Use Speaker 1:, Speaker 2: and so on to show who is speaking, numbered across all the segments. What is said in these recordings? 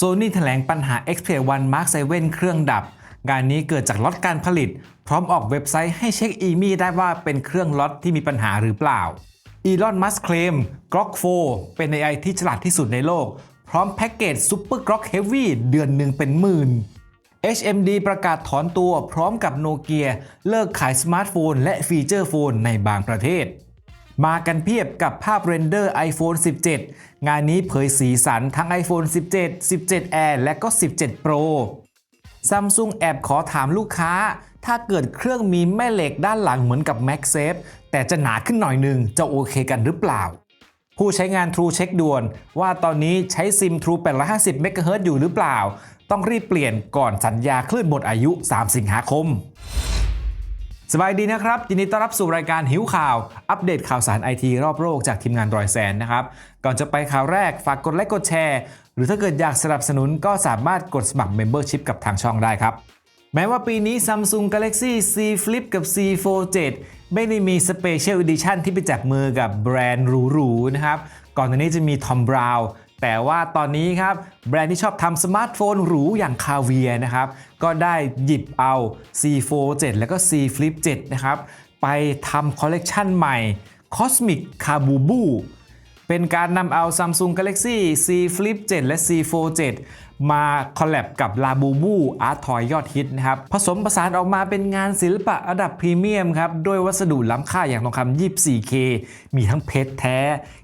Speaker 1: Sony แถลงปัญหา Xperia 1 Mark 7 เครื่องดับ งานนี้เกิดจากล็อตการผลิต พร้อมออกเว็บไซต์ให้เช็คอีมีได้ว่าเป็นเครื่องล็อตที่มีปัญหาหรือเปล่าอีลอนมัสเคลม Grok 4เป็น AI ที่ฉลาดที่สุดในโลก พร้อมแพ็กเกจ Super Grok Heavy เดือนหนึ่งเป็นหมื่น HMD ประกาศถอนตัวพร้อมกับโนเกียเลิกขายสมาร์ทโฟนและฟีเจอร์โฟนในบางประเทศ มากันเพียบกับภาพเรนเดอร์ iPhone 17 งานนี้เผยสีสันทั้ง iPhone 17 17 Air และก็ 17 Pro Samsung แอบขอถามลูกค้า ถ้าเกิดเครื่องมีแม่เหล็กด้านหลังเหมือนกับ MagSafe แต่จะหนาขึ้นหน่อยนึงจะโอเคกันหรือเปล่า ผู้ใช้งาน True เช็คด่วน ว่าตอนนี้ใช้ซิม True 850 MHz อยู่หรือเปล่า ต้องรีบเปลี่ยนก่อนสัญญาคลื่นหมดอายุ 3 สิงหาคม สบายดีนะครับยินดีต้อนรับสู่รายการหิวข่าว อัปเดตข่าวสารไอทีรอบโลกจากทีมงานรอยแซนนะครับ ก่อนจะไปข่าวแรกฝากกดไลค์กดแชร์ หรือถ้าเกิดอยากสนับสนุนก็สามารถกดสมัคร Membership กับทางช่องได้ครับ แม้ว่าปีนี้ Samsung Galaxy Z Flip กับ Z Fold 7 ไม่ได้มี Special Edition ที่ไปจับมือกับแบรนด์หรูๆนะครับ ก่อนหน้านี้จะมี Tom Brown แต่ว่าตอนนี้ครับ แบรนด์ที่ชอบทำสมาร์ทโฟนหรูอย่างคาเวียนะครับ ก็ได้หยิบเอา C47 แล้วก็ C Flip 7 นะครับ ไปทำคอลเลกชันใหม่ Cosmic Kabubu เป็นการนำเอา Samsung Galaxy C Flip 7 และ C47 มาคอลแลบกับ Labubu Art Toy ยอดฮิตนะครับ ผสมผสานออกมาเป็นงานศิลปะระดับพรีเมียมครับ ด้วยวัสดุล้ำค่าอย่างทองคำ 24K มีทั้งเพชรแท้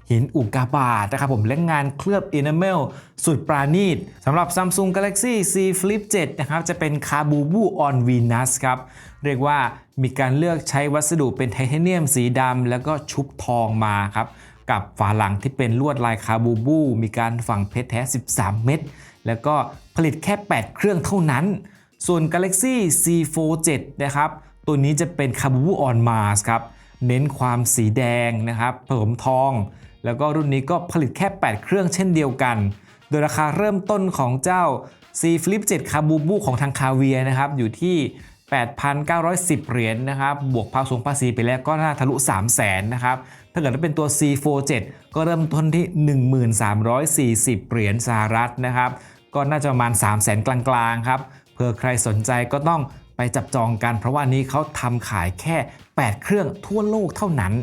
Speaker 1: หินอุกกาบาตนะครับผมและงานเคลือบ enamel สุดปราณีตสำหรับ Samsung Galaxy Z Flip 7 นะครับ จะเป็น Kabubu on Venus ครับ เรียกว่ามีการเลือกใช้วัสดุเป็นไทเทเนียมสีดำแล้วก็ชุบทองมาครับ กับฝาหลังที่เป็นลวดลายคาบูบู มีการฝังเพชรแท้ 13 เม็ด แล้วก็ผลิตแค่ 8 เครื่องเท่านั้น ส่วน Galaxy C Fold 7นะครับ ตัวนี้จะเป็นคาบูบูออนมาสครับ เน้นความสีแดงนะครับผสมทอง แล้วก็รุ่นนี้ก็ผลิตแค่ 8 เครื่องเช่นเดียวกัน โดยราคาเริ่มต้นของเจ้า C Flip 7คาบูบูของทางคาเวียนะครับ อยู่ที่ 8,910 เหรียญนะครับ บวกภาษีภาษีไปแล้วก็น่าทะลุ 3 0 0 0 0 0นะครับ ถ้าเกิดว่าเป็นตัว C47 ก็เริ่มต้นที่ 1340 เหรียญสหรัฐนะครับ ก็น่าจะประมาณ 3 0 0 0 0 0กลางๆ ครับเผื่อใครสนใจก็ต้องไปจับจองกัน เพราะว่านี้เขาทำขายแค่ 8 เครื่องทั่วโลกเท่านั้น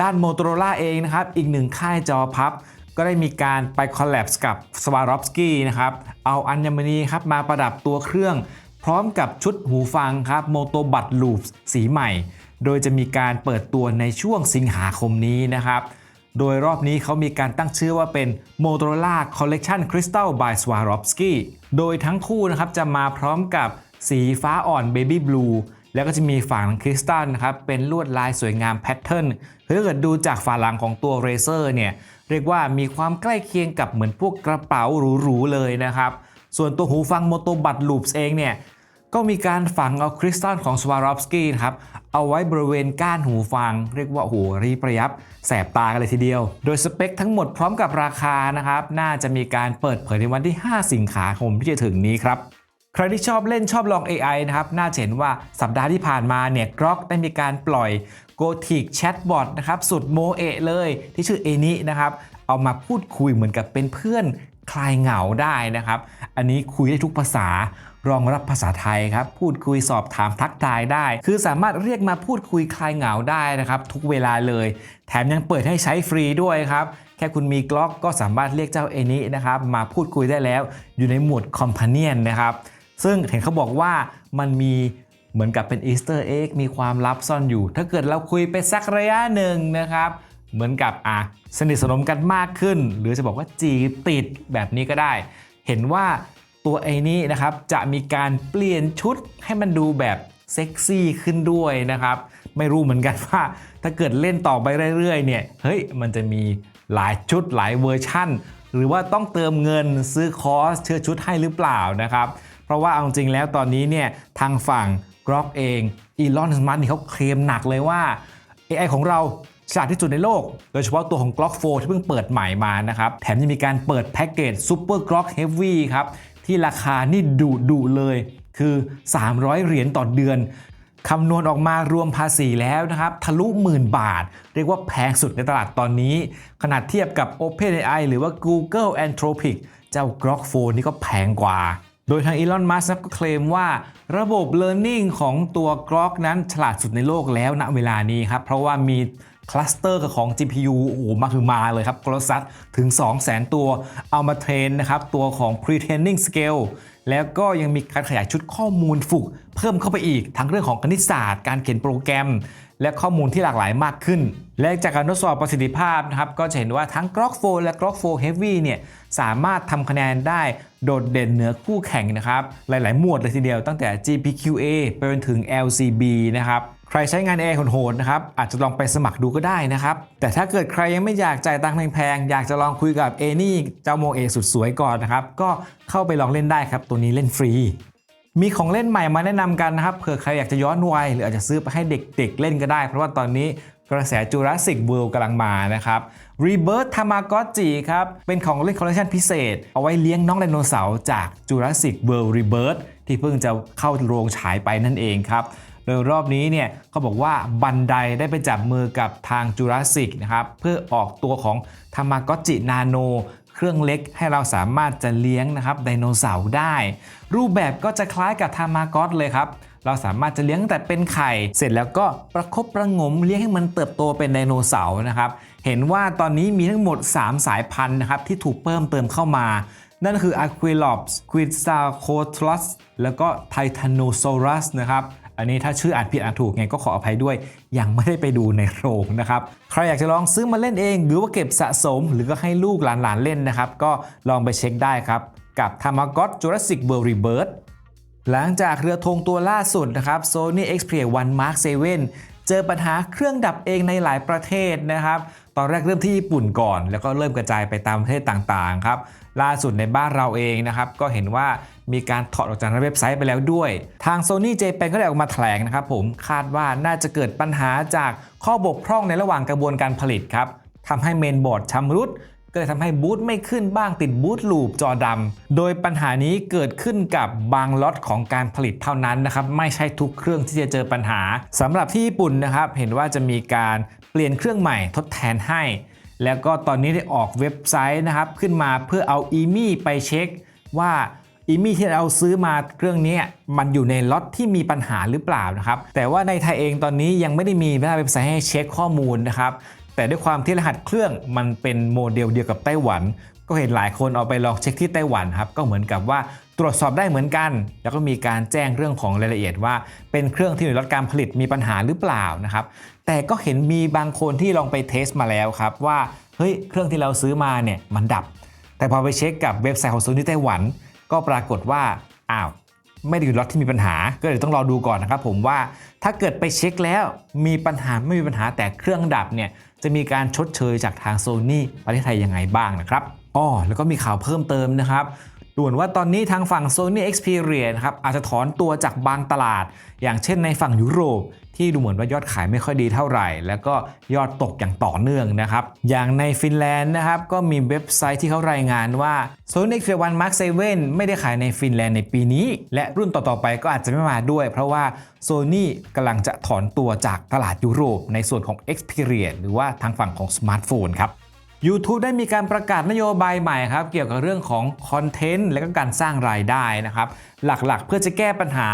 Speaker 1: ด้าน Motorola เองนะครับ อีกหนึ่งค่ายจอพับ ก็ได้มีการไปคอลแลบกับ Swarovski นะครับ เอาอัญมณีครับมาประดับตัวเครื่อง พร้อมกับชุดหูฟังครับ Moto Bud Loops สีใหม่ โดยจะมีการเปิดตัวในช่วงสิงหาคมนี้นะครับโดยรอบนี้เขามีการตั้งชื่อว่าเป็น Motorola Collection Crystal by Swarovski โดยทั้งคู่นะครับจะมาพร้อมกับสีฟ้าอ่อน Baby Blue แล้วก็จะมีฝาหลังคริสตัลนะครับเป็นลวดลายสวยงามแพทเทิร์นถ้าเกิดดูจากฝาหลังของตัว Razer เนี่ยเรียกว่ามีความใกล้เคียงกับเหมือนพวกกระเป๋าหรูๆเลยนะครับ ส่วนตัวหูฟัง Moto Bud Loops เองเนี่ย ก็มีการฝังเอาคริสตัลของ Swarovski นะครับเอาไว้บริเวณก้านหูฟัง เรียกว่าโอ้โหรีประยับ แสบตากันเลยทีเดียว โดยสเปคทั้งหมดพร้อมกับราคานะครับ น่าจะมีการเปิดเผยในวันที่ 5 สิงหาคมที่จะถึงนี้ครับ ใครที่ชอบเล่นชอบลอง AI นะครับ น่าเห็นว่าสัปดาห์ที่ผ่านมาเนี่ยกรอกได้มีการปล่อย Gothic Chatbot นะครับสุดโมเอะเลยที่ชื่อเอนินะครับเอามาพูดคุยเหมือนกับเป็นเพื่อน คลายเหงาได้นะครับ อันนี้คุยได้ทุกภาษารองรับภาษาไทยครับ พูดคุยสอบถามทักทายได้ คือสามารถเรียกมาพูดคุยคลายเหงาได้นะครับ ทุกเวลาเลย แถมยังเปิดให้ใช้ฟรีด้วยครับ แค่คุณมีกล็อกก็สามารถเรียกเจ้าเอนินะครับ มาพูดคุยได้แล้ว อยู่ในหมวด Companion นะครับ ซึ่งเห็นเขาบอกว่ามันมีเหมือนกับเป็นอีสเตอร์เอ็กมีความลับซ่อนอยู่ ถ้าเกิดเราคุยไปสักระยะหนึ่งนะครับ เหมือนกับอะสนิทสนมกันมากขึ้น หรือจะบอกว่าจีติดแบบนี้ก็ได้ เห็นว่าตัวไอ้นี้นะครับจะมีการเปลี่ยนชุดให้มันดูแบบเซ็กซี่ขึ้นด้วยนะครับ ไม่รู้เหมือนกันว่า ถ้าเกิดเล่นต่อไปเรื่อยๆเนี่ยเฮ้ยมันจะมีหลายชุดหลายเวอร์ชั่น หรือว่าต้องเติมเงินซื้อคอสเชื่อชุดให้หรือเปล่านะครับ เพราะว่าเอาจริงแล้วตอนนี้เนี่ยทางฝั่งกรอกเองอีลอนสมาร์นี่เขาเคลมหนักเลยว่า AI ของเรา ฉลาดที่สุดในโลก โดยเฉพาะตัวของ Glock 4 ที่เพิ่งเปิดใหม่มานะครับ แถมยังมีการเปิดแพ็กเกจ Super Glock Heavy ครับ ที่ราคานี่ดุดุเลย คือ 300 เหรียญต่อเดือนคำนวณออกมารวมภาษีแล้วนะครับ ทะลุหมื่นบาท เรียกว่าแพงสุดในตลาดตอนนี้ ขนาดเทียบกับ OpenAI หรือว่า Google Anthropic เจ้า Grok 4นี่ก็แพงกว่า โดยทางอีลอนมัสก์ก็เคลมว่า ระบบ Learning ของตัว Grok นั้นฉลาดสุดในโลกแล้วณเวลานี้ครับ เพราะว่ามี คลัสเตอร์ของ GPU โอ้โหมาคือมาเลยครับกรซัดถึง 200,000 ตัว เอามาเทรนนะครับ ตัวของ Pre-training Scale แล้วก็ยังมีการขยายชุดข้อมูลฝึก เพิ่มเข้าไปอีก ทั้งเรื่องของคณิตศาสตร์ การเขียนโปรแกรม และข้อมูลที่หลากหลายมากขึ้น และจากการทดสอบประสิทธิภาพนะครับ ก็จะเห็นว่าทั้ง Grok 4และ Grok 4 Heavy เนี่ยสามารถทำคะแนนได้โดดเด่นเหนือคู่แข่งนะครับ หลาย ๆ หมวดเลยทีเดียวตั้งแต่ GPQA ไปจนถึง LCB นะครับ ใครใช้งาน AI โหดๆนะครับอาจจะลองไปสมัครดูก็ได้นะครับ แต่ถ้าเกิดใครยังไม่อยากจ่ายตังค์แพงๆอยากจะลองคุยกับเอนี่เจ้าโมเอสุดสวยก่อนนะครับ ก็เข้าไปลองเล่นได้ครับ ตัวนี้เล่นฟรี มีของเล่นใหม่มาแนะนำกันนะครับเผื่อใครอยากจะย้อนวัยหรืออาจจะซื้อไปให้เด็กๆเล่นก็ได้ เพราะว่าตอนนี้กระแส Jurassic World กำลังมานะครับ Rebirth Tamagotchi ครับ เป็นของเล่นคอลเลคชันพิเศษ เอาไว้เลี้ยงน้องไดโนเสาร์จาก Jurassic World Rebirth ที่เพิ่งจะเข้าโรงฉายไปนั่นเองครับ โดยรอบนี้เนี่ยเขาบอกว่าบันไดได้ไปจับมือกับทาง Jurassic นะครับเพื่อออกตัวของ Tamagotchi Nano เครื่องเล็กให้เราสามารถจะเลี้ยงนะครับไดโนเสาร์ได้ รูปแบบก็จะคล้ายกับทามากอตเลยครับ เราสามารถจะเลี้ยงแต่เป็นไข่ เสร็จแล้วก็ประคบประงมเลี้ยงให้มันเติบโตเป็นไดโนเสาร์นะครับ เห็นว่าตอนนี้มีทั้งหมด 3 สายพันธุ์นะครับที่ถูกเพิ่มเติมเข้ามา นั่นคือ Aquilops Quetzalcoatlus แล้วก็ Titanosaurus นะครับอันนี้ถ้าชื่ออ่านผิดอ่านถูกไงก็ขออภัยด้วย ยังไม่ได้ไปดูในโรงนะครับ ใครอยากจะลองซื้อมาเล่นเอง หรือว่าเก็บสะสม หรือก็ให้ลูกหลานๆเล่นนะครับ ก็ลองไปเช็คได้ครับ กับ Tamagot Jurassic World Rebirth หลังจากเรือธงตัวล่าสุดนะครับ Sony Xperia 1 Mark 7 เจอปัญหาเครื่องดับเองในหลายประเทศนะครับ ตอนแรกเริ่มที่ญี่ปุ่นก่อน แล้วก็เริ่มกระจายไปตามประเทศต่างๆครับ ล่าสุดในบ้านเราเองนะครับก็เห็นว่ามีการถอดออกจากเว็บไซต์ไปแล้วด้วย ทาง Sony Japan ก็ได้ออกมาแถลงนะครับผมคาดว่าน่าจะเกิดปัญหาจากข้อบกพร่องในระหว่างกระบวนการผลิตครับทำให้เมนบอร์ดชำรุดก็เลยทำให้บูทไม่ขึ้นบ้างติดบูทลูปจอดำ โดยปัญหานี้เกิดขึ้นกับบางล็อตของการผลิตเท่านั้นนะครับ ไม่ใช่ทุกเครื่องที่จะเจอปัญหาสำหรับที่ญี่ปุ่นนะครับ เห็นว่าจะมีการเปลี่ยนเครื่องใหม่ทดแทนให้ แล้วก็ตอนนี้ได้ออกเว็บไซต์นะครับ ขึ้นมาเพื่อเอาอีมี่ไปเช็คว่าอีมี่ที่เราซื้อมาเครื่องนี้มันอยู่ในล็อตที่มีปัญหาหรือเปล่านะครับ แต่ว่าในไทยเองตอนนี้ยังไม่ได้มีเว็บไซต์ให้เช็คข้อมูลนะครับแต่ด้วยความที่รหัสเครื่องมันเป็นโมเดลเดียวกับไต้หวัน ก็เห็นหลายคนเอาไปลองเช็คที่ไต้หวันครับก็เหมือนกับว่าตรวจสอบได้เหมือนกัน แล้วก็มีการแจ้งเรื่องของรายละเอียดว่า เป็นเครื่องที่อยู่ในรถการผลิตมีปัญหาหรือเปล่านะครับแต่ก็เห็นมีบางคนที่ลองไปเทสมาแล้วครับว่าเฮ้ยเครื่องที่เราซื้อมาเนี่ยมันดับ แต่พอไปเช็คกับเว็บไซต์ของโซนี่ไต้หวัน ก็ปรากฏว่าอ้าวไม่ได้อยู่ล็อตที่มีปัญหา ก็เลยต้องรอดูก่อนนะครับผมว่าถ้าเกิดไปเช็คแล้วมีปัญหาไม่มีปัญหาแต่เครื่องดับเนี่ยจะมีการชดเชยจากทางโซนี่ประเทศไทยยังไงบ้างนะครับ อ้อแล้วก็มีข่าวเพิ่มเติมนะครับด่วนว่าตอนนี้ทางฝั่ง Sony Xperia นะครับอาจจะถอนตัวจากบางตลาด อย่างเช่นในฝั่งยุโรป ที่ดูเหมือนว่ายอดขายไม่ค่อยดีเท่าไหร่ แล้วก็ยอดตกอย่างต่อเนื่องนะครับ อย่างในฟินแลนด์นะครับก็มีเว็บไซต์ที่เขารายงานว่า Sony Xperia 1 Mark 7ไม่ได้ขายในฟินแลนด์ในปีนี้ และรุ่นต่อๆไปก็อาจจะไม่มาด้วย เพราะว่า Sony กำลังจะถอนตัวจากตลาดยุโรป ในส่วนของ Xperia หรือว่าทางฝั่งของสมาร์ทโฟนครับ YouTube ได้มีการประกาศนโยบายใหม่ครับเกี่ยวกับเรื่องของคอนเทนต์และก็การสร้างรายได้นะครับหลักๆ เพื่อจะแก้ปัญหา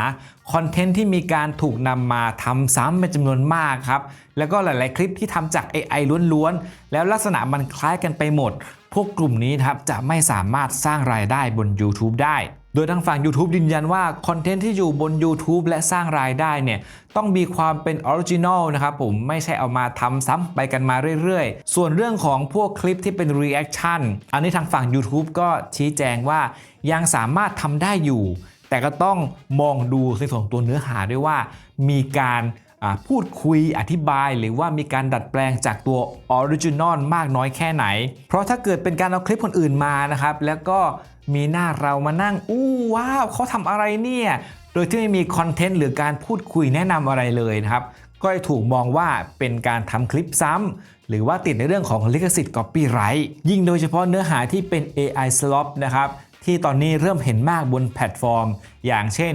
Speaker 1: คอนเทนต์ที่มีการถูกนำมาทำซ้ำเป็นจำนวนมากครับแล้วก็หลายๆคลิปที่ทำจาก AI ล้วนๆ แล้วลักษณะมันคล้ายกันไปหมด พวกกลุ่มนี้ครับจะไม่สามารถสร้างรายได้บน YouTube ได้ โดยทางฝั่ง YouTube ยืนยันว่า คอนเทนต์ที่อยู่บน YouTube และสร้างรายได้เนี่ย ต้องมีความเป็นออริจินอลนะครับผมไม่ใช่เอามาทำซ้ำไปกันมาเรื่อยๆ ส่วนเรื่องของพวกคลิปที่เป็น Reaction อันนี้ทางฝั่ง YouTube ก็ชี้แจงว่ายังสามารถทำได้อยู่ แต่ก็ต้องมองดูในส่วนตัวเนื้อหาด้วยว่ามีการ พูดคุยอธิบายหรือว่ามีการดัดแปลงจากตัวออริจินอลมากน้อยแค่ไหน เพราะถ้าเกิดเป็นการเอาคลิปคนอื่นมานะครับ แล้วก็มีหน้าเรามานั่ง อู้ว้าวเขาทำอะไรเนี่ย โดยที่ไม่มีคอนเทนต์หรือการพูดคุยแนะนำอะไรเลยนะครับ ก็จะถูกมองว่าเป็นการทำคลิปซ้ำหรือว่าติดในเรื่องของลิขสิทธิ์ copyright ยิ่งโดยเฉพาะเนื้อหาที่เป็น AI slop นะครับที่ตอนนี้เริ่มเห็นมากบนแพลตฟอร์ม อย่างเช่น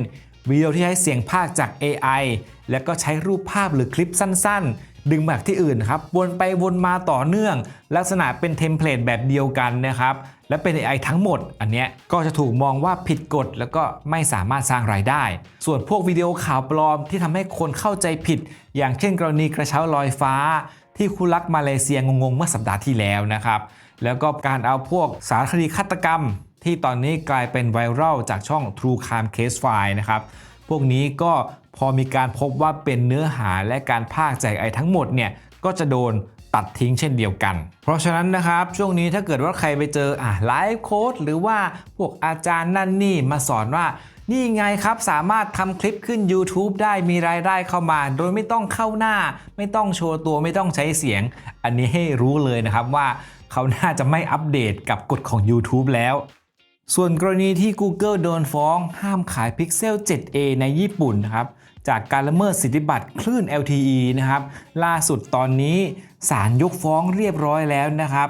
Speaker 1: วิดีโอที่ใช้เสียงภาคจาก AI แล้วก็ใช้รูปภาพหรือคลิปสั้นๆ ดึงมาจากที่อื่นครับ วนไปวนมาต่อเนื่อง ลักษณะเป็นเทมเพลตแบบเดียวกันนะครับ และเป็น AI ทั้งหมด อันเนี้ยก็จะถูกมองว่าผิดกฎแล้วก็ไม่สามารถสร้างรายได้ ส่วนพวกวิดีโอข่าวปลอมที่ทำให้คนเข้าใจผิด อย่างเช่นกรณีกระเช้าลอยฟ้า ที่คู่รักมาเลเซียงงๆเมื่อสัปดาห์ที่แล้วนะครับ แล้วก็การเอาพวกสารคดีฆาตกรรม ที่ตอนนี้กลายเป็นไวรัลจากช่อง True Crime Case File นะครับ พวกนี้ก็พอมีการพบว่าเป็นเนื้อหาและการพากย์จากไอทั้งหมดเนี่ยก็จะโดนตัดทิ้งเช่นเดียวกัน เพราะฉะนั้นนะครับช่วงนี้ถ้าเกิดว่าใครไปเจออะไลฟ์โค้ดหรือว่าพวกอาจารย์นั่นนี่มาสอนว่า นี่ไงครับสามารถทำคลิปขึ้น YouTube ได้มีรายได้เข้ามา โดยไม่ต้องเข้าหน้า ไม่ต้องโชว์ตัวไม่ต้องใช้เสียง อันนี้ให้รู้เลยนะครับว่าเขาน่าจะไม่อัปเดตกับกฎของ YouTube แล้ว ส่วนกรณีที่ Google โดนฟ้องห้ามขาย Pixel 7a ในญี่ปุ่นนะครับจากการละเมิดสิทธิบัตรคลื่น LTE นะครับ ล่าสุดตอนนี้ศาลยกฟ้องเรียบร้อยแล้วนะครับ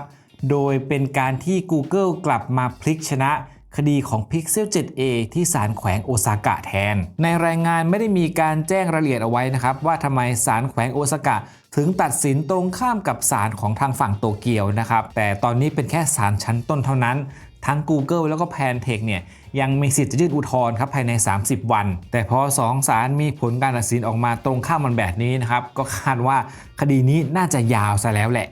Speaker 1: โดยเป็นการที่ Google กลับมาพลิกชนะคดีของ Pixel 7a ที่ศาลแขวงโอซากะแทน ในรายงานไม่ได้มีการแจ้งรายละเอียดเอาไว้นะครับ ว่าทำไมศาลแขวงโอซากะถึงตัดสินตรงข้ามกับศาลของทางฝั่งโตเกียวนะครับ แต่ตอนนี้เป็นแค่ศาลชั้นต้นเท่านั้น ทั้ง Google แล้วก็ Pantech เนี่ยยังมีสิทธิ์จะยื่นอุทธรณ์ครับภายใน 30 วัน แต่พอสองศาลมีผลการตัดสินออกมาตรงข้ามมันแบบนี้นะครับก็คาดว่าคดีนี้น่าจะยาวซะแล้วแหละ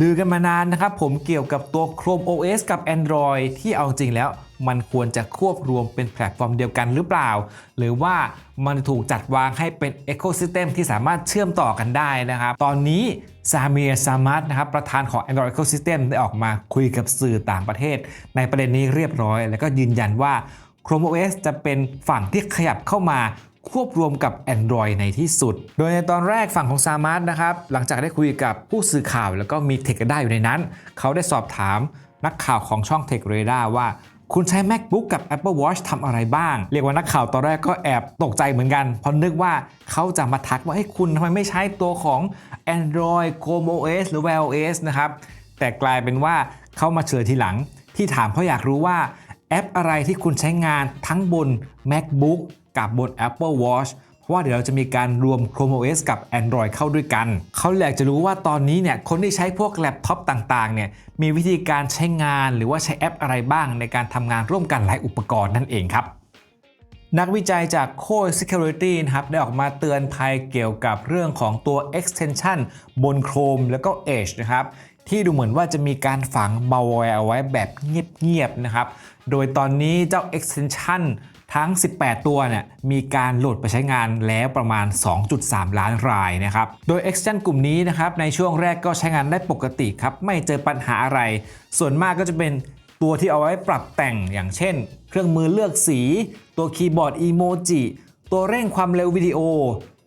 Speaker 1: ลือกันมานานนะครับผมเกี่ยวกับตัว Chrome OS กับ Android ที่เอาจริงแล้ว มันควรจะควบรวมเป็นแพลตฟอร์มเดียวกันหรือเปล่า หรือว่ามันถูกจัดวางให้เป็น Ecosystem ที่สามารถเชื่อมต่อกันได้นะครับ ตอนนี้ซามีร์ซามัตนะครับประธานของ Android Ecosystem ได้ออกมาคุยกับสื่อต่างประเทศ ในประเด็นนี้เรียบร้อย แล้วก็ยืนยันว่า Chrome OS จะเป็นฝั่งที่ขยับเข้ามาควบรวมกับ Android ในที่สุด โดยในตอนแรกฝั่งของ s a m a r t นะครับ หลังจากได้คุยกับผู้สื่อข่าวแล้วก็มี Tech ได้อยู่ในนั้น เขาได้สอบถามนักข่าวของช่อง Tech Radar ว่า คุณใช้ MacBook กับ Apple Watch ทำอะไรบ้าง เรียกว่านักข่าวตอนแรกก็แอบตกใจเหมือนกัน เพราะนึกว่าเขาจะมาทักว่าให้คุณทำไมไม่ใช้ตัวของ Android Chrome OS หรือ Wear OS นะครับ แต่กลายเป็นว่าเขามาเฉลยทีหลัง ที่ถามเพราะอยากรู้ว่าแอปอะไรที่คุณใช้งานทั้งบน MacBook กับบน Apple Watch ว่าเดี๋ยวเราจะมีการรวม Chrome OS กับ Android เข้าด้วยกัน เขาอยากจะรู้ว่าตอนนี้เนี่ยคนที่ใช้พวกแล็ปท็อปต่างๆเนี่ยมีวิธีการใช้งานหรือว่าใช้แอปอะไรบ้างในการทำงานร่วมกันหลายอุปกรณ์นั่นเองครับนักวิจัยจาก Core Security นะครับได้ออกมาเตือนภัยเกี่ยวกับเรื่องของตัว extension บน Chrome แล้วก็ Edge นะครับที่ดูเหมือนว่าจะมีการฝัง malware เอาไว้แบบเงียบๆนะครับ โดยตอนนี้เจ้า extension ทั้ง 18 ตัวเนี่ยมีการโหลดไปใช้งานแล้วประมาณ 2.3 ล้านรายนะครับ โดย extension กลุ่มนี้นะครับในช่วงแรกก็ใช้งานได้ปกติครับ ไม่เจอปัญหาอะไร ส่วนมากก็จะเป็นตัวที่เอาไว้ปรับแต่งอย่างเช่น เครื่องมือเลือกสี ตัวคีย์บอร์ดอีโมจิตัวเร่งความเร็ววิดีโอ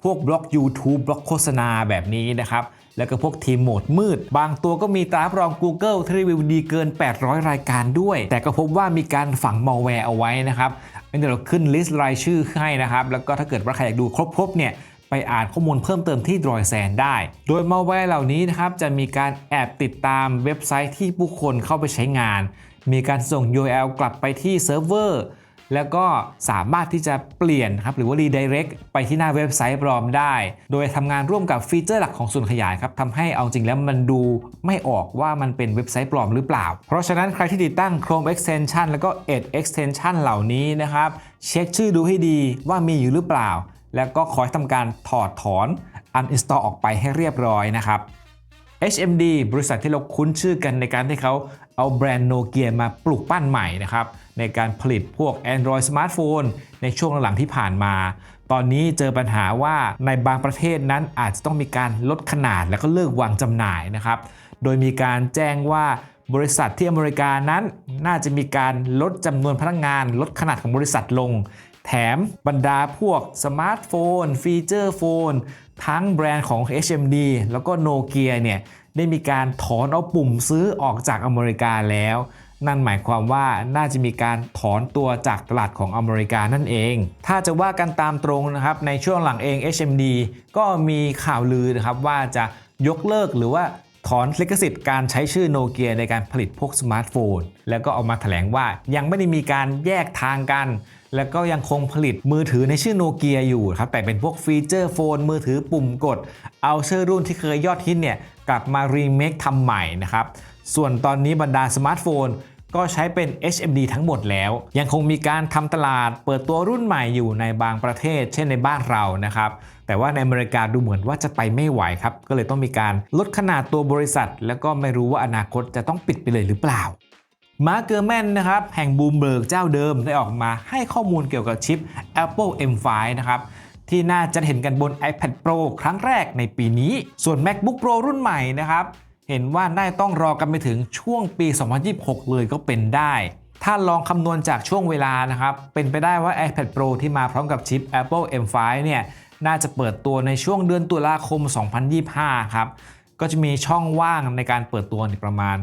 Speaker 1: พวกบล็อก YouTube บล็อกโฆษณาแบบนี้นะครับแล้วก็พวกทีมโหมดมืด บางตัวก็มีตรารับรอง Google ที่รีวิวดีเกิน 800 รายการด้วย แต่ก็พบว่ามีการฝังมัลแวร์เอาไว้นะครับ เดี๋ยวเราขึ้นลิสต์รายชื่อให้นะครับ แล้วก็ถ้าเกิดว่าใครอยากดูครบๆเนี่ยไปอ่านข้อมูลเพิ่มเติมที่ดรอยแซนได้ โดยมาแวร์เหล่านี้นะครับจะมีการแอบติดตามเว็บไซต์ที่ผู้คนเข้าไปใช้งาน มีการส่ง URL กลับไปที่เซิร์ฟเวอร์ แล้วก็สามารถที่จะเปลี่ยนครับหรือว่า redirect ไปที่หน้าเว็บไซต์ปลอมได้ โดยทำงานร่วมกับฟีเจอร์หลักของส่วนขยายครับทำให้เอาจริงแล้วมันดูไม่ออกว่ามันเป็นเว็บไซต์ปลอมหรือเปล่า เพราะฉะนั้นใครที่ติดตั้ง Chrome Extension แล้วก็ Edge Extension เหล่านี้นะครับ เช็คชื่อดูให้ดีว่ามีอยู่หรือเปล่า แล้วก็ขอให้ทำการถอดถอน uninstall ออกไปให้เรียบร้อยนะครับ HMD บริษัทที่เราคุ้นชื่อกันในการที่เขาเอาแบรนด์โนเกียมาปลูกปั้นใหม่นะครับ ในการผลิตพวก Android Smartphone ในช่วงหลังๆที่ผ่านมา ตอนนี้เจอปัญหาว่าในบางประเทศนั้นอาจจะต้องมีการลดขนาดแล้วก็เลิกวางจำหน่ายนะครับ โดยมีการแจ้งว่าบริษัทที่อเมริกานั้นน่าจะมีการลดจำนวนพนักงาน ลดขนาดของบริษัทลง แถมบรรดาพวกสมาร์ทโฟน ฟีเจอร์โฟน ทั้งแบรนด์ของ HMD แล้วก็โนเกียเนี่ยได้มีการถอนเอาปุ่มซื้อออกจากอเมริกาแล้ว นั่นหมายความว่าน่าจะมีการถอนตัวจากตลาดของอเมริกานั่นเอง ถ้าจะว่ากันตามตรงนะครับในช่วงหลังเอง HMD ก็มีข่าวลือนะครับว่าจะยกเลิกหรือว่าถอนลิขสิทธิ์การใช้ชื่อโนเกียในการผลิตพวกสมาร์ทโฟน แล้วก็ออกมาแถลงว่ายังไม่ได้มีการแยกทางกัน แล้วก็ยังคงผลิตมือถือในชื่อโนเกียอยู่ครับ แต่เป็นพวกฟีเจอร์โฟน มือถือปุ่มกด เอาชื่อรุ่นที่เคยยอดฮิตเนี่ย กลับมารีเมคทำใหม่นะครับ ส่วนตอนนี้บรรดาสมาร์ทโฟน ก็ใช้เป็น HMD ทั้งหมดแล้ว ยังคงมีการทำตลาดเปิดตัวรุ่นใหม่อยู่ในบางประเทศ เช่นในบ้านเรานะครับแต่ว่าในอเมริกาดูเหมือนว่าจะไปไม่ไหวครับ ก็เลยต้องมีการลดขนาดตัวบริษัท แล้วก็ไม่รู้ว่าอนาคตจะต้องปิดไปเลยหรือเปล่ามาร์เกอร์แมนนะครับแห่งบูมเบิร์กเจ้าเดิมได้ออกมาให้ข้อมูลเกี่ยวกับชิป Apple M5 นะครับที่น่าจะเห็นกันบน iPad Pro ครั้งแรกในปีนี้ ส่วน MacBook Pro รุ่นใหม่นะครับ เห็นว่าน่าจะต้องรอกันไปถึงช่วงปี 2026 เลยก็เป็นได้ ถ้าลองคำนวณจากช่วงเวลานะครับ เป็นไปได้ว่า iPad Pro ที่มาพร้อมกับชิป Apple M5 เนี่ย น่าจะเปิดตัวในช่วงเดือนตุลาคม 2025 ครับ ก็จะมีช่องว่างในการเปิดตัวในประมาณ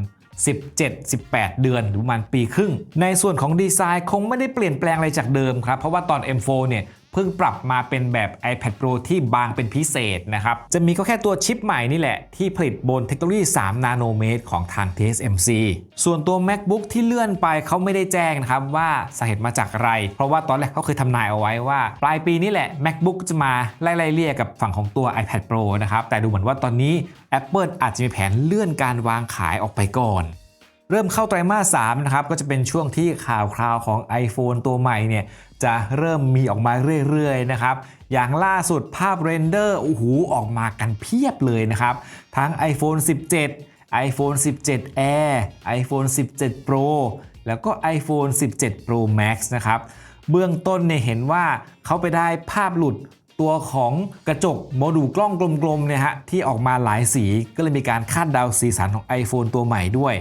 Speaker 1: 17-18 เดือนหรือประมาณปีครึ่ง ในส่วนของดีไซน์คงไม่ได้เปลี่ยนแปลงอะไรจากเดิมครับ เพราะว่าตอน M4 เนี่ย เพิ่งปรับมาเป็นแบบ iPad Pro ที่บางเป็นพิเศษนะครับ จะมีก็แค่ตัวชิปใหม่นี่แหละ ที่ผลิตบนเทคโนโลยี 3 นาโนเมตรของทาง TSMC ส่วนตัว MacBook ที่เลื่อนไปเขาไม่ได้แจ้งนะครับว่าสาเหตุมาจากอะไร เพราะว่าตอนแรกเขาเคยทำนายเอาไว้ว่า ปลายปีนี้แหละ MacBook จะมาไล่ๆเลี่ยกับฝั่งของตัว iPad Pro นะครับ แต่ดูเหมือนว่าตอนนี้ Apple อาจจะมีแผนเลื่อนการวางขายออกไปก่อนเริ่มเข้าไตรมาส3นะครับ ก็จะเป็นช่วงที่ข่าวคราวของ iPhone ตัวใหม่เนี่ย จะเริ่มมีออกมาเรื่อยๆนะครับ อย่างล่าสุดภาพเรนเดอร์โอ้โหออกมากันเพียบเลยนะครับ ทั้ง iPhone 17 iPhone 17 Air iPhone 17 Pro แล้วก็ iPhone 17 Pro Max นะครับ เบื้องต้นเนี่ยเห็นว่าเขาไปได้ภาพหลุดตัวของกระจกโมดูลกล้องกลมๆเนี่ยฮะที่ออกมาหลายสีก็เลยมีการคาดเดาสีสันของ iPhone ตัวใหม่ด้วย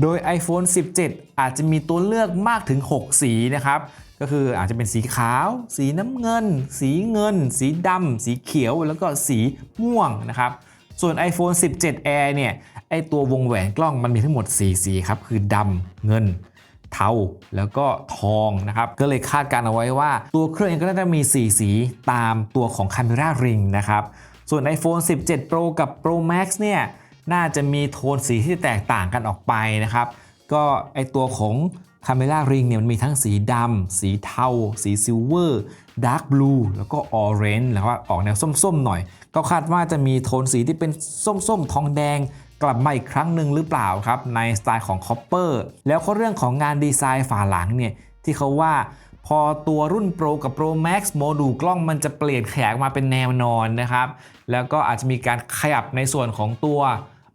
Speaker 1: โดย iPhone 17 อาจจะมีตัวเลือกมากถึง 6 สีนะครับ ก็คืออาจจะเป็นสีขาว สีน้ำเงิน สีเงิน สีดำสีเขียวแล้วก็สีม่วงนะครับ ส่วน iPhone 17 Air เนี่ยไอตัววงแหวนกล้องมันมีทั้งหมด 4 สีครับ คือดำเงินเทาแล้วก็ทองนะครับ ก็เลยคาดการเอาไว้ว่า ตัวเครื่องเองก็น่าจะมี 4 สีตามตัวของ Camera Ring นะครับ ส่วน iPhone 17 Pro กับ Pro Max เนี่ยน่าจะมีโทนสีที่แตกต่างกันออกไปนะครับ ก็ไอตัวของ Camera Ring เนี่ยมันมีทั้งสีดำ สีเทา สีซิลเวอร์ดาร์กบลูแล้วก็ออเรนจ์แล้วก็ออกแนวส้มๆหน่อย ก็คาดว่าจะมีโทนสีที่เป็นส้มๆ ทองแดงกลับมาอีกครั้งหนึ่งหรือเปล่าครับ ในสไตล์ของคอปเปอร์แล้วก็เรื่องของงานดีไซน์ฝาหลังเนี่ย ที่เขาว่าพอตัวรุ่น Pro กับ Pro Max โมดูลกล้องมันจะเปลี่ยนแขกมาเป็นแนวนอนนะครับ แล้วก็อาจจะมีการขยับในส่วนของตัว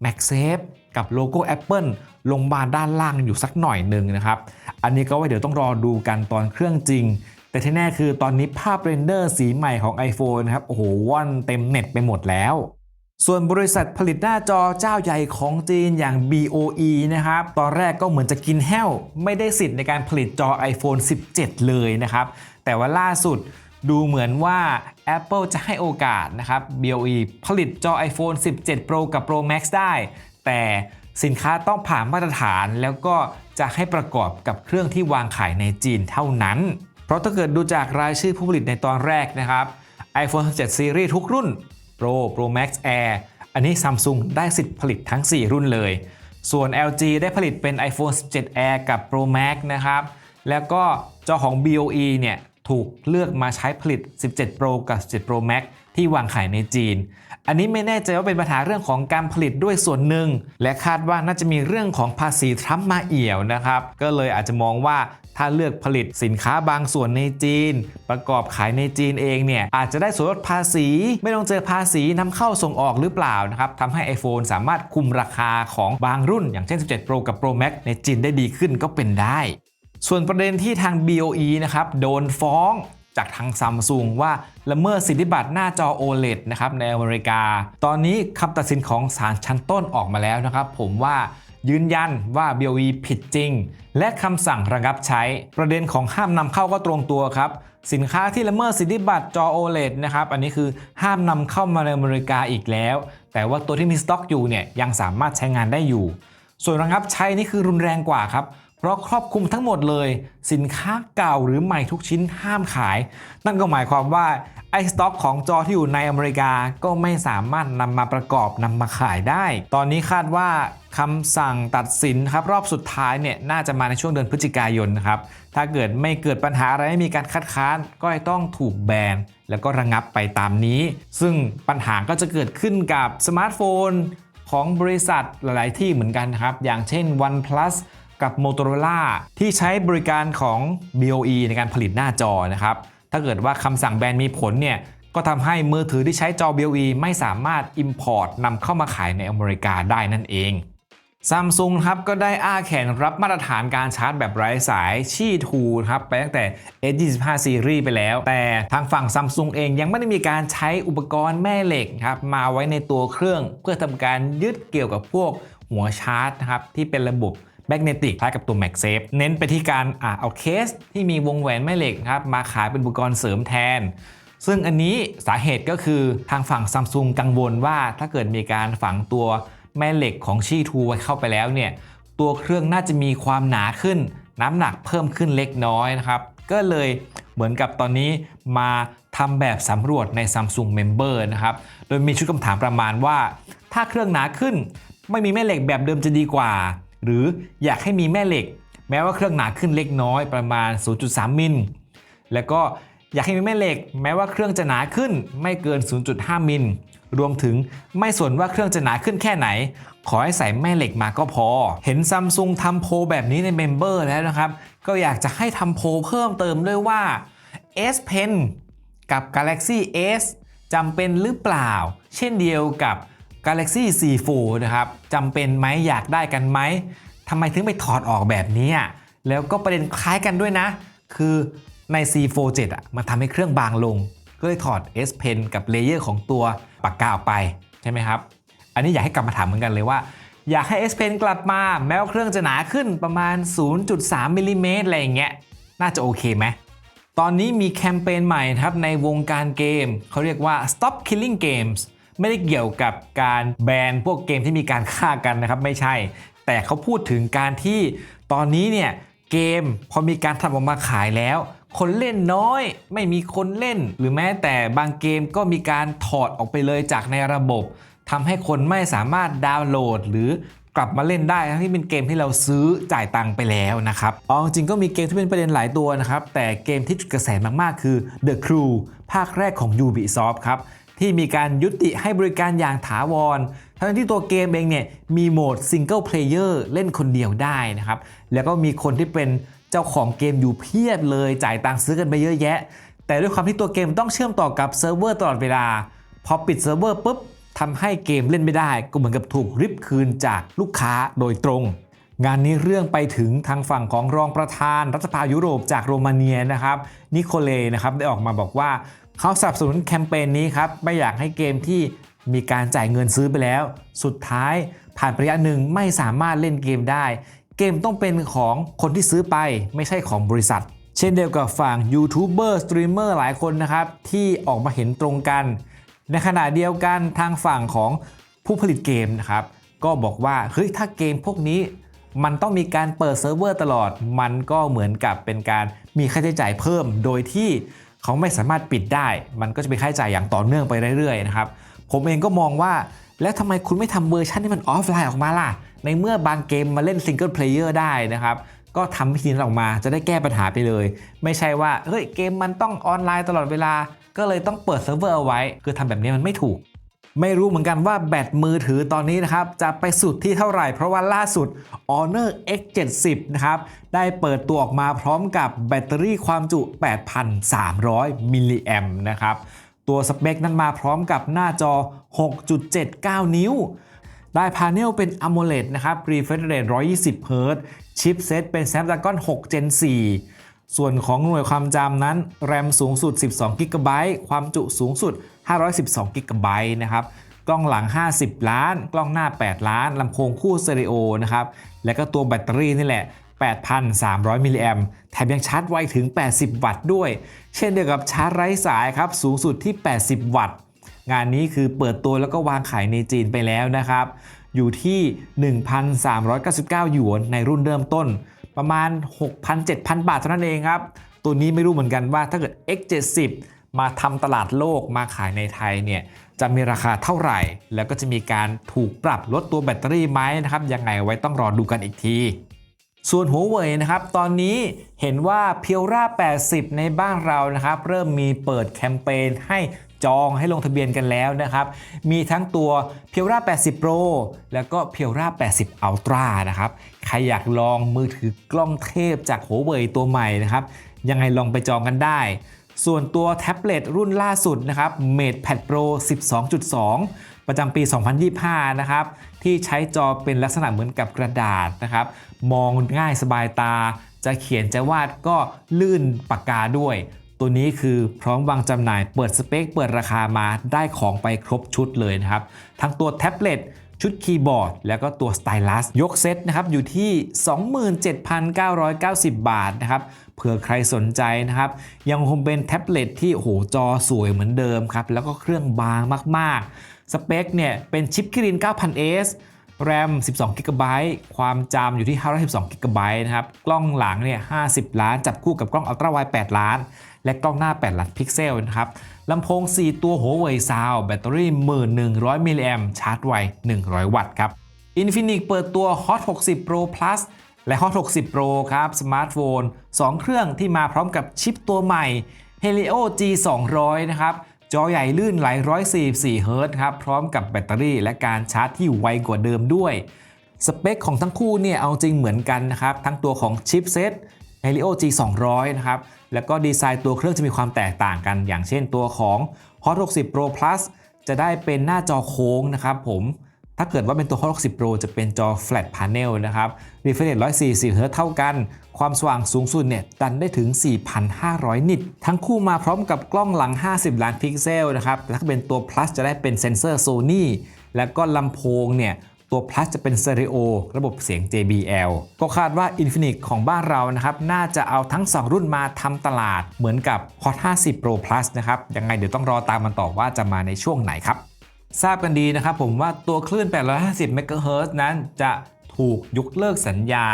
Speaker 1: MagSafe กับโลโก้ Apple ลงมาด้านล่างอยู่สักหน่อยหนึ่งนะครับ อันนี้ก็ไว้เดี๋ยวต้องรอดูกันตอนเครื่องจริง แต่ที่แน่คือตอนนี้ภาพเรนเดอร์สีใหม่ของ iPhone นะครับโอ้โหว่อนเต็มเน็ตไปหมดแล้วส่วนบริษัทผลิตหน้าจอเจ้าใหญ่ของจีนอย่าง BOE นะครับ ตอนแรกก็เหมือนจะกินแห้ว ไม่ได้สิทธิ์ในการผลิตจอ iPhone 17 เลยนะครับ แต่ว่าล่าสุดดูเหมือนว่า Apple จะให้โอกาสนะครับ BOE ผลิตจอ iPhone 17 Pro กับ Pro Max ได้ แต่ สินค้าต้องผ่านมาตรฐานแล้วก็จะให้ประกอบกับเครื่องที่วางขายในจีนเท่านั้น เพราะถ้าเกิดดูจากรายชื่อผู้ผลิตในตอนแรกนะครับ iPhone 17 Series ทุกรุ่น Pro Pro Max Air อันนี้ Samsung ได้สิทธิ์ผลิตทั้ง 4 รุ่นเลย ส่วน LG ได้ผลิตเป็น iPhone 17 Air กับ Pro Max นะครับ แล้วก็จอของ BOE เนี่ยถูกเลือกมาใช้ผลิต 17 Pro กับ 17 Pro Max ที่วางขายในจีน อันนี้ไม่แน่ใจว่าเป็นปัญหาเรื่องของการผลิตด้วยส่วนหนึ่ง และคาดว่าน่าจะมีเรื่องของภาษีทรัมป์มาเอี่ยวนะครับ ก็เลยอาจจะมองว่าถ้าเลือกผลิตสินค้าบางส่วนในจีน ประกอบขายในจีนเองเนี่ยอาจจะได้ส่วนลดภาษี ไม่ต้องเจอภาษีนำเข้าส่งออกหรือเปล่านะครับทำให้ iPhone สามารถคุมราคาของบางรุ่น อย่างเช่น 17 Pro กับ Pro Max ในจีนได้ดีขึ้นก็เป็นได้ ส่วนประเด็นที่ทาง BOE นะครับโดนฟ้อง จากทางซัมซุงว่าละเมิดสิทธิบัตรหน้าจอ OLED นะครับในอเมริกา ตอนนี้คำตัดสินของศาลชั้นต้นออกมาแล้วนะครับ ผมว่ายืนยันว่า BOE ผิดจริง และคำสั่งระงับใช้ ประเด็นของห้ามนำเข้าก็ตรงตัวครับ สินค้าที่ละเมิดสิทธิบัตรจอ OLED นะครับ อันนี้คือห้ามนำเข้ามาในอเมริกาอีกแล้ว แต่ว่าตัวที่มีสต็อกอยู่เนี่ยยังสามารถใช้งานได้อยู่ ส่วนระงับใช้นี่คือรุนแรงกว่าครับ เพราะครอบคลุมทั้งหมดเลย สินค้าเก่าหรือใหม่ทุกชิ้นห้ามขาย นั่นก็หมายความว่าไอ้สต็อกของจอที่อยู่ในอเมริกาก็ไม่สามารถนำมาประกอบนำมาขายได้ ตอนนี้คาดว่าคำสั่งตัดสินครับรอบสุดท้ายเนี่ยน่าจะมาในช่วงเดือนพฤศจิกายนนะครับ ถ้าเกิดไม่เกิดปัญหาอะไรไม่มีการคัดค้านก็ต้องถูกแบนแล้วก็ระงับไปตามนี้ ซึ่งปัญหาก็จะเกิดขึ้นกับสมาร์ทโฟนของบริษัทหลาย ๆ ที่เหมือนกันครับ อย่างเช่น OnePlus กับ Motorola ที่ใช้บริการของ BOE ในการผลิตหน้าจอนะครับ ถ้าเกิดว่าคำสั่งแบนมีผลเนี่ยก็ทำให้มือถือที่ใช้จอ BOE ไม่สามารถ Import นำเข้ามาขายในอเมริกาได้นั่นเองซัมซุงครับก็ได้อ้าแขนรับมาตรฐานการชาร์จแบบไร้สายชี่ทูครับไปตั้งแต่ S25 Series ไปแล้ว แต่ทางฝั่งซัมซุงเองยังไม่ได้มีการใช้อุปกรณ์แม่เหล็กครับมาไว้ในตัวเครื่อง เพื่อทำการยึดเกี่ยวกับพวกหัวชาร์จนะครับที่เป็นระบบ แมกเนติกคล้ายกับตัว MagSafe เน้นไปที่การอ่าเอาเคสที่มีวงแหวนแม่เหล็กครับมาขายเป็นอุปกรณ์เสริมแทน ซึ่งอันนี้สาเหตุก็คือทางฝั่งซัมซุงกังวลว่าถ้าเกิดมีการฝังตัวแม่เหล็กของชีทูไว้เข้าไปแล้วเนี่ยตัวเครื่องน่าจะมีความหนาขึ้น น้ำหนักเพิ่มขึ้นเล็กน้อยนะครับก็เลยเหมือนกับตอนนี้มาทำแบบสำรวจใน Samsung Member นะครับ โดยมีชุดคำถามประมาณว่า ถ้าเครื่องหนาขึ้น ไม่มีแม่เหล็กแบบเดิมจะดีกว่า หรืออยากให้มีแม่เหล็ก แม้ว่าเครื่องหนาขึ้นเล็กน้อยประมาณ 0.3 มิล แล้วก็อยากให้มีแม่เหล็ก แม้ว่าเครื่องจะหนาขึ้นไม่เกิน 0.5 มิล รวมถึงไม่สนว่าเครื่องจะหนาขึ้นแค่ไหน ขอให้ใส่แม่เหล็กมาก็พอ เห็นซัมซุงทำโพลแบบนี้ในเมมเบอร์แล้วนะครับ ก็อยากจะให้ทำโพลเพิ่มเติมด้วยว่า S Pen กับ Galaxy S จำเป็นหรือเปล่า เช่นเดียวกับ Galaxy C Fold นะครับจำเป็นไหมอยากได้กันไหมทำไมถึงไปถอดออกแบบนี้อะแล้วก็ประเด็นคล้ายกันด้วยนะ คือใน C Fold 7อะมันทำให้เครื่องบางลง ก็เลยถอด S Pen กับเลเยอร์ของตัวปากกาออกไปใช่ไหมครับ อันนี้อยากให้กลับมาถามเหมือนกันเลยว่า อยากให้ S Pen กลับมาแม้ว่าเครื่องจะหนาขึ้นประมาณ 0.3มิลลิเมตรอะไรอย่างเงี้ยน่าจะโอเคไหมตอนนี้มีแคมเปญใหม่ครับในวงการเกม เขาเรียกว่า Stop Killing Games ไม่ได้เกี่ยวกับการแบนพวกเกมที่มีการฆ่ากันนะครับ ไม่ใช่ แต่เขาพูดถึงการที่ตอนนี้เนี่ยเกมพอมีการทำออกมาขายแล้ว คนเล่นน้อย ไม่มีคนเล่น หรือแม้แต่บางเกมก็มีการถอดออกไปเลยจากในระบบทำให้คนไม่สามารถดาวน์โหลด หรือกลับมาเล่นได้ทั้งที่เป็นเกมที่เราซื้อจ่ายตังค์ไปแล้วนะครับเอาจริงก็มีเกมที่เป็นประเด็นหลายตัวนะครับ แต่เกมที่จุดกระแสมากๆ คือ The Crew ภาคแรกของ Ubisoft ครับ ที่มีการยุติให้บริการอย่างถาวร ทั้งที่ตัวเกมเองเนี่ยมีโหมด Single Player เล่นคนเดียวได้นะครับ แล้วก็มีคนที่เป็นเจ้าของเกมอยู่เพียบเลยจ่ายตังค์ซื้อกันไปเยอะแยะ แต่ด้วยความที่ตัวเกมต้องเชื่อมต่อกับเซิร์ฟเวอร์ตลอดเวลา พอปิดเซิร์ฟเวอร์ปุ๊บทำให้เกมเล่นไม่ได้ก็เหมือนกับถูกริบคืนจากลูกค้าโดยตรง งานนี้เรื่องไปถึงทางฝั่งของรองประธานรัฐสภายุโรปจากโรมาเนียนะครับนิโคเลนะครับได้ออกมาบอกว่า เขาสนับสนุนแคมเปญนี้ครับ ไม่อยากให้เกมที่มีการจ่ายเงินซื้อไปแล้ว สุดท้ายผ่านระยะหนึ่งไม่สามารถเล่นเกมได้ เกมต้องเป็นของคนที่ซื้อไปไม่ใช่ของบริษัท เช่นเดียวกับฝั่งยูทูบเบอร์สตรีมเมอร์หลายคนนะครับ ที่ออกมาเห็นตรงกัน ในขณะเดียวกันทางฝั่งของผู้ผลิตเกมนะครับ ก็บอกว่าเฮ้ยถ้าเกมพวกนี้มันต้องมีการเปิดเซิร์ฟเวอร์ตลอด มันก็เหมือนกับเป็นการมีค่าใช้จ่ายเพิ่ม โดยที่ เขาไม่สามารถปิดได้ มันก็จะเป็นค่าใช้จ่ายอย่างต่อเนื่องไปเรื่อยๆนะครับผมเองก็มองว่าแล้วทำไมคุณไม่ทำเวอร์ชันที่มันออฟไลน์ออกมาล่ะ ในเมื่อบางเกมมาเล่นซิงเกิลเพลเยอร์ได้นะครับ ก็ทำวิธีนั้นออกมาจะได้แก้ปัญหาไปเลย ไม่ใช่ว่า เฮ้ย เกมมันต้องออนไลน์ตลอดเวลา ก็เลยต้องเปิดเซิร์ฟเวอร์เอาไว้ คือทำแบบนี้มันไม่ถูก ไม่รู้เหมือนกันว่าแบตมือถือตอนนี้นะครับ จะไปสุดที่เท่าไหร่ เพราะว่าล่าสุด Honor X70 นะครับ ได้เปิดตัวออกมาพร้อมกับแบตเตอรี่ความจุ 8,300 มิลลิแอมนะครับ ตัวสเปคนั้นมาพร้อมกับหน้าจอ 6.79 นิ้ว ได้พาเนลเป็น AMOLED นะครับ Refresh Rate 120 Hz ชิปเซตเป็น Snapdragon 6 Gen 4 ส่วนของหน่วยความจำนั้น แรมสูงสุด 12 g b ความจุสูงสุด 512 g b นะครับกล้องหลัง 50 ล้าน กล้องหน้า 8 ล้านลำโพงคู่สเตอริโอนะครับและก็ตัวแบตเตอรี่นี่แหละ 8,300 มิลลิแอมแถมยังชาร์จไวถึง 80 วัตต์ด้วย เช่นเดียวกับชาร์จไร้สายครับสูงสุดที่ 80 วัตต์ งานนี้คือเปิดตัวแล้วก็วางขายในจีนไปแล้วนะครับ อยู่ที่ 1,399 หยวนในรุ่นเริ่มต้น ประมาณ 6,000-7,000 บาทเท่านั้นเองครับ ตัวนี้ไม่รู้เหมือนกันว่าถ้าเกิด X70 มาทำตลาดโลกมาขายในไทยเนี่ยจะมีราคาเท่าไหร่ แล้วก็จะมีการถูกปรับลดตัวแบตเตอรี่ไหมนะครับยังไงไว้ต้องรอดูกันอีกทีส่วนหัวเว่ยนะครับ ตอนนี้เห็นว่าเพียวรา80 ในบ้านเรานะครับ เริ่มมีเปิดแคมเปญให้จองให้ลงทะเบียนกันแล้วนะครับ มีทั้งตัวเพียวรา80 Pro แล้วก็เพียวรา80 Ultra นะครับ ใครอยากลองมือถือกล้องเทพจากหัวเว่ยตัวใหม่นะครับ ยังไงลองไปจองกันได้ ส่วนตัวแท็บเล็ตรุ่นล่าสุดนะครับ MatePad Pro 12.2 ประจำปี 2025 นะครับ ที่ใช้จอเป็นลักษณะเหมือนกับกระดาษนะครับ มองง่ายสบายตา จะเขียนจะวาดก็ลื่นปากกาด้วย ตัวนี้คือพร้อมวางจำหน่ายเปิดสเปค เปิดราคามาได้ของไปครบชุดเลยนะครับ ทั้งตัวแท็บเล็ต ชุดคีย์บอร์ด แล้วก็ตัวสไตลัสยกเซตนะครับอยู่ที่ 27,990 บาทนะครับเผื่อใครสนใจนะครับ ยังคงเป็นแท็บเล็ตที่โหจอสวยเหมือนเดิมครับ แล้วก็เครื่องบางมากๆ สเปคเนี่ยเป็นชิปคิริน 9000S แรม 12 g b ความจำอยู่ที่ 512 g b นะครับ กล้องหลังเนี่ย 50 ล้าน จับคู่กับกล้องอัลตร้าไวด์8ล้าน และกล้องหน้า 8 ล้านพิกเซลนะครับ ลำโพง 4 ตัวหัวเว่ยซาวแบตเตอรี่ 1100 มิลลิแอมชาร์จไว 100 วัตต์ครับ Infinix เปิดตัว Hot 60 Pro Plus และ Hot 60 Pro ครับสมาร์ทโฟน 2 เครื่องที่มาพร้อมกับชิปตัวใหม่ Helio G 200นะครับ จอใหญ่ลื่นไหล144เฮิรตซ์ครับ พร้อมกับแบตเตอรี่และการชาร์จที่ไวกว่าเดิมด้วย สเปคของทั้งคู่เนี่ยเอาจริงเหมือนกันนะครับ ทั้งตัวของชิปเซต Helio G 200นะครับแล้วก็ดีไซน์ตัวเครื่องจะมีความแตกต่างกัน อย่างเช่นตัวของ Hot 60 Pro Plus จะได้เป็นหน้าจอโค้งนะครับผมถ้าเกิดว่าเป็นตัว Hot 60 Pro จะเป็นจอ Flat Panel นะครับ Refresh rate 144 Hz เท่ากัน ความสว่างสูงสุดเนี่ยดันได้ถึง 4,500 นิต ทั้งคู่มาพร้อมกับกล้องหลัง 50 ล้านพิกเซลนะครับแต่ถ้าเป็นตัว Plus จะได้เป็นเซนเซอร์ Sony แล้วก็ลำโพงเนี่ย ตัว Plus จะเป็นสเตอริโอระบบเสียง JBL ก็คาดว่า Infinix ของบ้านเรานะครับ น่าจะเอาทั้ง 2 รุ่นมาทำตลาดเหมือนกับ Hot 50 Pro Plus นะครับ ยังไงเดี๋ยวต้องรอตามมันต่อว่าจะมาในช่วงไหนครับ ทราบกันดีนะครับผมว่าตัวคลื่น 850 MHz นั้นจะถูกยกเลิกสัญญา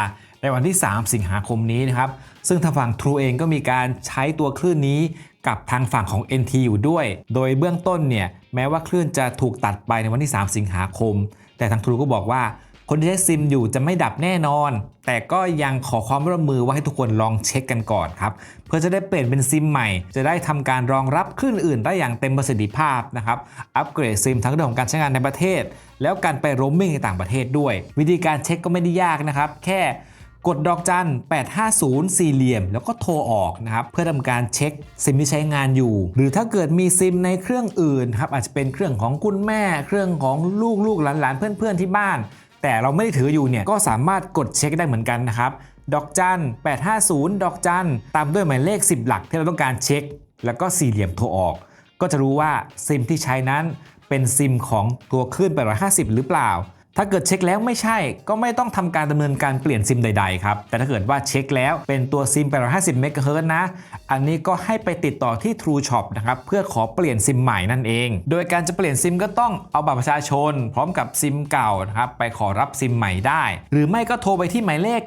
Speaker 1: ในวันที่ 3 สิงหาคมนี้นะครับ ซึ่งทางฝั่ง True เองก็มีการใช้ตัวคลื่นนี้กับทางฝั่งของ NT อยู่ด้วย โดยเบื้องต้นเนี่ย แม้ว่าคลื่นจะถูกตัดไปในวันที่ 3 สิงหาคม แต่ทาง True ก็บอกว่าคนที่ใช้ซิมอยู่จะไม่ดับแน่นอน แต่ก็ยังขอความร่วมมือว่าให้ทุกคนลองเช็คกันก่อนครับ เพื่อจะได้เปลี่ยนเป็นซิมใหม่ จะได้ทำการรองรับคลื่นอื่นได้อย่างเต็มประสิทธิภาพนะครับ อัปเกรดซิมทั้งเรื่องของการใช้งานในประเทศ แล้วการไปโรมมิ่งในต่างประเทศด้วย วิธีการเช็คก็ไม่ได้ยากนะครับ แค่ กดดอกจัน 850 สี่เหลี่ยม แล้วก็โทรออกนะครับเพื่อทำการเช็คซิมที่ใช้งานอยู่ หรือถ้าเกิดมีซิมในเครื่องอื่นครับอาจจะเป็นเครื่องของคุณแม่ เครื่องของลูกลูกหลานๆ เพื่อนๆที่บ้าน แต่เราไม่ได้ถืออยู่เนี่ยก็สามารถกดเช็คได้เหมือนกันนะครับดอกจัน 850 ดอกจัน ตามด้วยหมายเลข 10 หลักที่เราต้องการเช็ค แล้วก็สี่เหลี่ยมโทรออก ก็จะรู้ว่าซิมที่ใช้นั้นเป็นซิมของตัวคลื่น850 หรือเปล่า ถ้าเกิดเช็คแล้วไม่ใช่ก็ไม่ต้องทำการดำเนินการเปลี่ยนซิมใดๆครับ แต่ถ้าเกิดว่าเช็คแล้วเป็นตัวซิม850 MHz นะ อันนี้ก็ให้ไปติดต่อที่ True Shop นะครับเพื่อขอเปลี่ยนซิมใหม่นั่นเอง โดยการจะเปลี่ยนซิมก็ต้องเอาบัตรประชาชน พร้อมกับซิมเก่านะครับไปขอรับซิมใหม่ได้ หรือไม่ก็โทรไปที่หมายเลข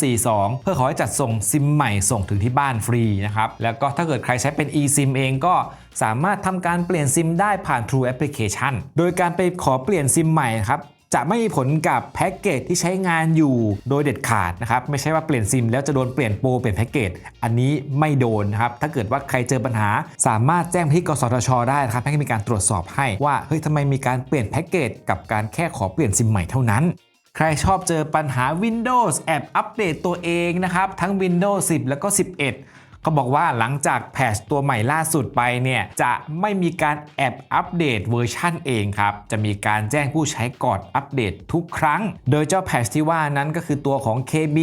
Speaker 1: 1242 เพื่อขอให้จัดส่งซิมใหม่ส่งถึงที่บ้านฟรีนะครับแล้วก็ถ้าเกิดใครใช้เป็น eSIM เองก็สามารถทำการเปลี่ยนซิมได้ผ่าน True Application โดยการไปขอเปลี่ยนซิมใหม่ครับ จะไม่มีผลกับแพ็กเกจที่ใช้งานอยู่โดยเด็ดขาดนะครับไม่ใช่ว่าเปลี่ยนซิมแล้วจะโดนเปลี่ยนโปรเปลี่ยนแพ็กเกจอันนี้ไม่โดนนะครับถ้าเกิดว่าใครเจอปัญหา สามารถแจ้งที่กสทช ได้นะครับให้มีการตรวจสอบให้ว่าเฮ้ยทำไมมีการเปลี่ยนแพ็กเกจกับการแค่ขอเปลี่ยนซิมใหม่เท่านั้นใครชอบเจอปัญหา Windows แอบอัปเดตตัวเองนะครับ ทั้ง Windows 10 แล้วก็ 11 เขาบอกว่าหลังจากแพทชตัวใหม่ล่าสุดไปเนี่ยจะไม่มีการแอบอัปเดตเวอร์ชันเองครับ จะมีการแจ้งผู้ใช้ก่อนอัปเดตทุกครั้ง โดยเจ้าแพทชที่ว่านั้นก็คือตัวของ KB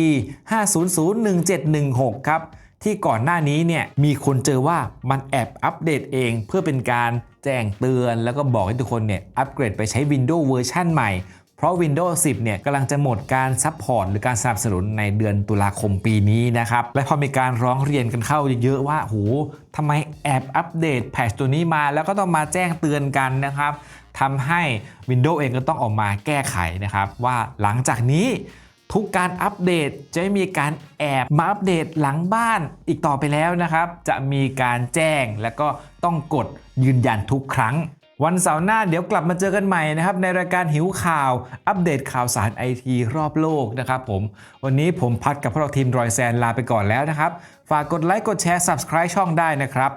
Speaker 1: 5001716 ครับ ที่ก่อนหน้านี้เนี่ยมีคนเจอว่ามันแอบอัปเดตเองเพื่อเป็นการแจ้งเตือนแล้วก็บอกให้ทุกคนเนี่ยอัปเกรดไปใช้ Windows เวอร์ชันใหม่ เพราะ Windows 10 เนี่ยกำลังจะหมดการซัพพอร์ตหรือการสนับสนุนในเดือนตุลาคมปีนี้นะครับ และพอมีการร้องเรียนกันเข้าเยอะๆว่าโหทำไมแอบอัปเดตแพทชตัวนี้มาแล้วก็ต้องมาแจ้งเตือนกันนะครับทำให้ Windows เองก็ต้องออกมาแก้ไขนะครับ ว่าหลังจากนี้ทุกการอัปเดตจะไม่มีการแอบมาอัปเดตหลังบ้านอีกต่อไปแล้วนะครับ จะมีการแจ้งแล้วก็ต้องกดยืนยันทุกครั้ง วันเสาร์หน้าเดี๋ยวกลับมาเจอกันใหม่นะครับ ในรายการหิวข่าว อัปเดตข่าวสารไอทีรอบโลกนะครับผม วันนี้ผมพัดกับพวกเราทีมรอยแซนลาไปก่อนแล้วนะครับ ฝากกดไลค์กดแชร์ Subscribe ช่องได้นะครับ